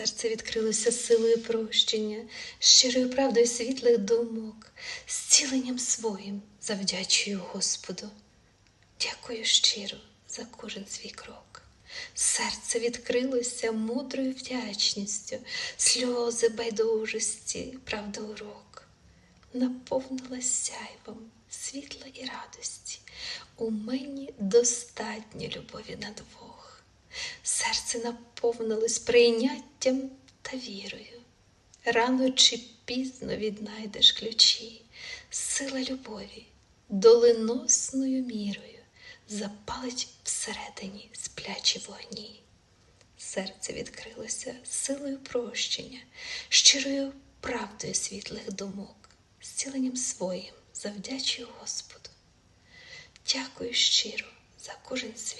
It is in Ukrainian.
Серце відкрилося силою прощення, щирою правдою світлих думок, зціленням своїм завдячую Господу. Дякую щиро за кожен свій крок. Серце відкрилося мудрою вдячністю, сльози байдужості, правда урок. Наповнилась сяйвом світла і радості. У мені достатньо любові на двох. Серце наповнилось прийняттям та вірою. Рано чи пізно віднайдеш ключі, сила любові доленосною мірою запалить всередині сплячі вогні. Серце відкрилося силою прощення, щирою правдою світлих думок, зціленням своїм завдячую Господу. Дякую щиро за кожен крок.